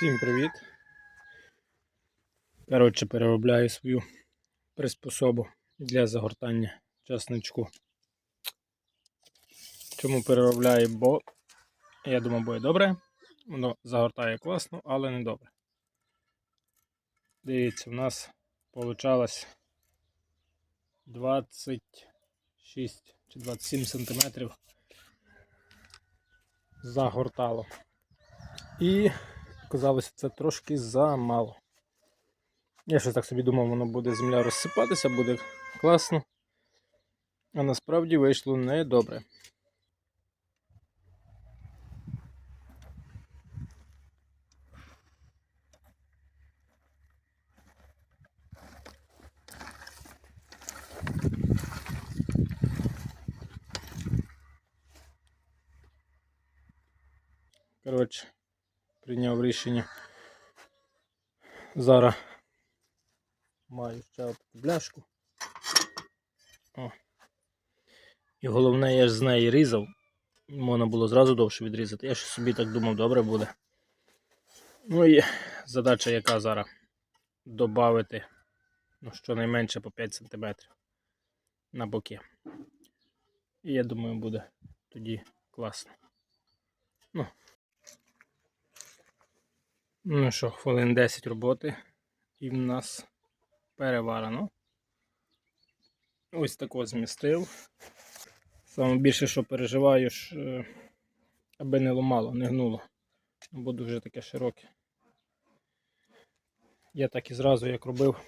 Всім привіт. Коротше, переробляю свою приспособу для загортання часничку. Чому переробляю? Бо я думав, буде добре. Воно загортає класно, але не добре. Дивіться, в нас получалось 26 чи 27 сантиметрів загортало. І казалося, це трошки замало. Я щось так собі думав, воно буде земля розсипатися, буде класно. А насправді вийшло недобре. Коротше, прийняв рішення. Зараз маю ще таку бляшку. О. І головне, я ж з неї різав. Можна було зразу довше відрізати. Я ж собі так думав, добре буде. Ну і задача яка зараз? Добавити ну, щонайменше по 5 см на боки. І я думаю, буде тоді класно. Ну, Ну що, хвилин 10 роботи і в нас переварено. Ось тако змістив. Саме більше, що переживаю, ж, е, аби не ломало, не гнуло. Бо дуже таке широке. Я так і зразу як робив,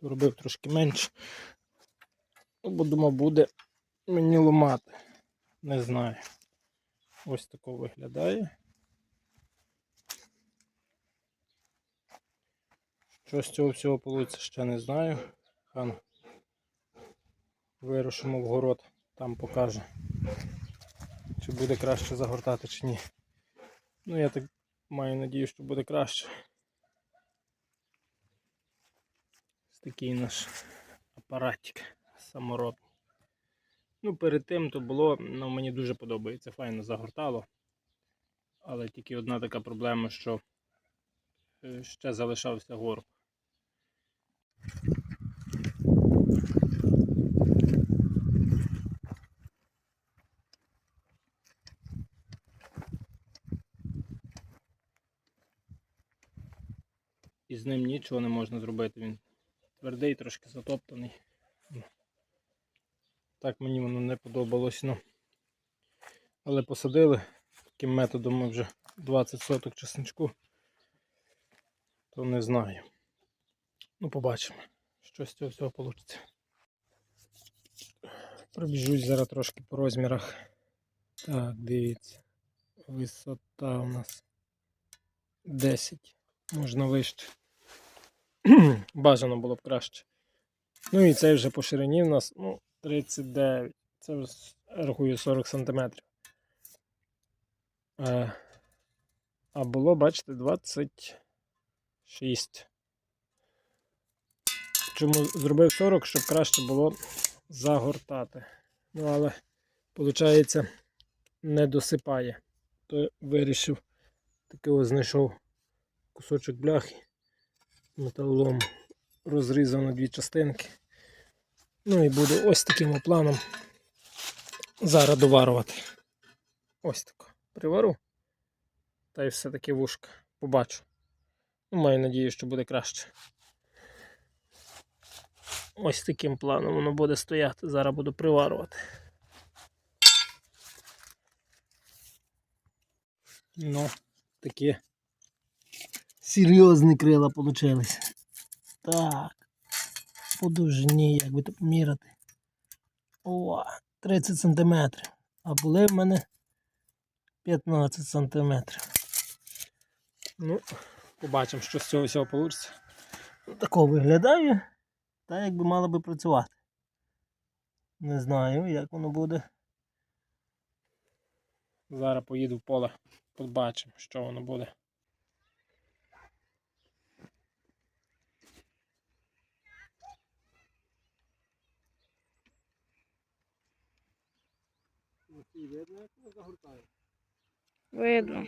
робив трошки менше. Бо думав, буде мені ломати. Не знаю. Ось тако виглядає. Що з цього всього вийде, ще не знаю. Хан вирушимо в город, там покаже, чи буде краще загортати, чи ні. Ну, я так маю надію, що буде краще. Ось такий наш апаратик саморобний. Ну, перед тим то було, ну, мені дуже подобається, файно загортало. Але тільки одна така проблема, що е, ще залишався горб. І з ним нічого не можна зробити. Він твердий, трошки затоптаний. Так мені воно не подобалось. Ну. Але посадили таким методом ми вже 20 соток чесничку. То не знаю. Ну, побачимо, що з цього всього вийде. Пробіжусь зараз трошки по розмірах. Так, дивіться. Висота у нас 10. Можна вище. Бажано було б краще. Ну і цей вже по ширині в нас ну, 39. Це вже рахую 40 см. А, а було, бачите, 26. Чому зробив 40, щоб краще було загортати. Ну, але, виходить, не досипає. То вирішив, таки ось знайшов кусочок бляхи, металолом розрізав на дві частинки. Ну і буду ось таким планом зараз доварувати. Ось тако. Привару. Та й все-таки вушка. Побачу. Ну, Маю надію, що буде краще. Ось таким планом воно буде стояти. Зараз буду приварувати. Ну, такі серйозні крила получились. Так. По довжині, як би то поміряти. О, 30 см. А були в мене 15 см. Ну, побачимо, що з цього всього вийде. Тако виглядає. Та якби мало би працювати. Не знаю, як воно буде. Зараз поїду в поле, побачимо, що воно буде. Видно, як воно загортає. Видно.